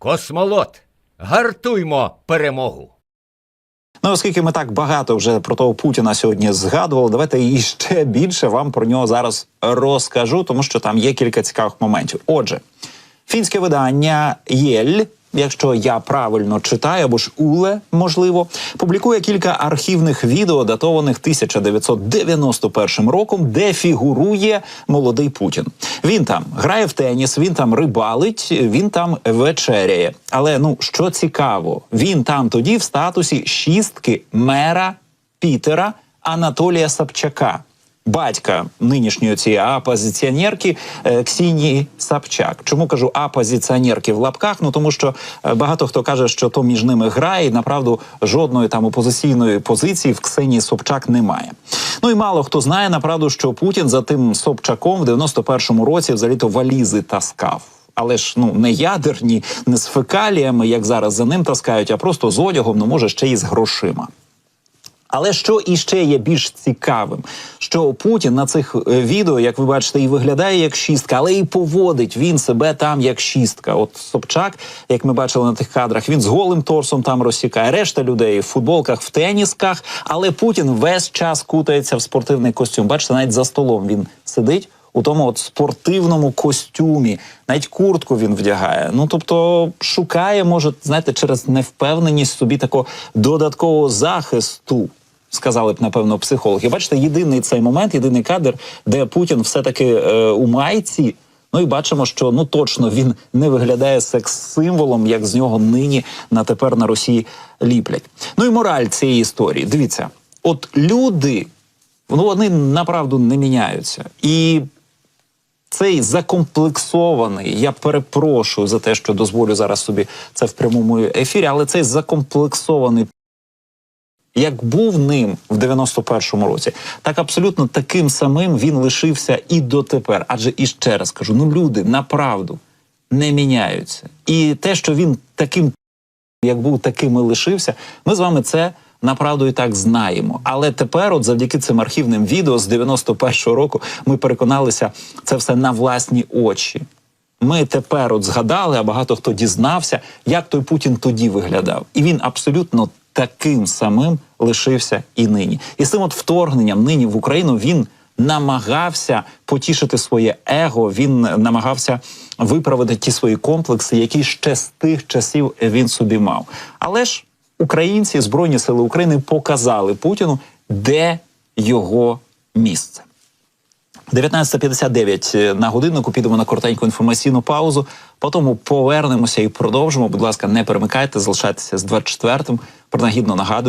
Космолот, гартуймо перемогу. Ну, оскільки ми так багато вже про того Путіна сьогодні згадували, давайте і ще більше вам про нього зараз розкажу, тому що там є кілька цікавих моментів. Отже, фінське видання Єль. Якщо я правильно читаю, або ж Уле, можливо, публікує кілька архівних відео, датованих 1991 роком, де фігурує молодий Путін. Він там грає в теніс, він там рибалить, він там вечеряє. Але ну що цікаво, він там тоді в статусі шістки мера Пітера Анатолія Сапчака. Батька нинішньої цієї опозиціонерки е, Ксінії Сапчак. Чому кажу опозиціонерки в лапках? Ну тому що е, багато хто каже, що то між ними грає, і направду жодної там опозиційної позиції в Ксенії Собчак немає. Ну і мало хто знає направду, що Путін за тим Собчаком в 91-му році взагалі то валізи таскав. Але ж ну не ядерні, не з фекаліями, як зараз за ним таскають, а просто з одягом, ну може ще й з грошима. Але що іще є більш цікавим, що Путін на цих е, відео, як ви бачите, і виглядає як шістка, але і поводить він себе там як шістка. От Собчак, як ми бачили на тих кадрах, він з голим торсом там розсікає. Решта людей в футболках, в тенісках. Але Путін весь час кутається в спортивний костюм. Бачите, навіть за столом він сидить. У тому от спортивному костюмі, навіть куртку він вдягає. Ну тобто шукає, може, знаєте, через невпевненість собі такого додаткового захисту. Сказали б, напевно, психологи. Бачите, єдиний цей момент, єдиний кадр, де Путін все-таки е, у майці. Ну і бачимо, що ну точно він не виглядає секс-символом, як з нього нині на тепер на Росії ліплять. Ну і мораль цієї історії. Дивіться, от люди, ну вони направду не міняються. І цей закомплексований, я перепрошую за те, що дозволю зараз собі це в прямому ефірі, але цей закомплексований як був ним в 91-му році, так абсолютно таким самим він лишився і дотепер. Адже і ще раз кажу: ну люди направду не міняються. І те, що він таким, як був, таким і лишився, ми з вами це. Направду і так знаємо, але тепер, от завдяки цим архівним відео з 91-го року, ми переконалися це все на власні очі. Ми тепер от згадали, а багато хто дізнався, як той Путін тоді виглядав, і він абсолютно таким самим лишився і нині. І цим от вторгненням нині в Україну він намагався потішити своє его. Він намагався виправити ті свої комплекси, які ще з тих часів він собі мав. Але ж українці, збройні сили України показали Путіну, де його місце. 19.59 на годиннику підемо на коротеньку інформаційну паузу. Потім повернемося і продовжимо. Будь ласка, не перемикайте, залишайтеся з 24-м. Принагідно нагадую.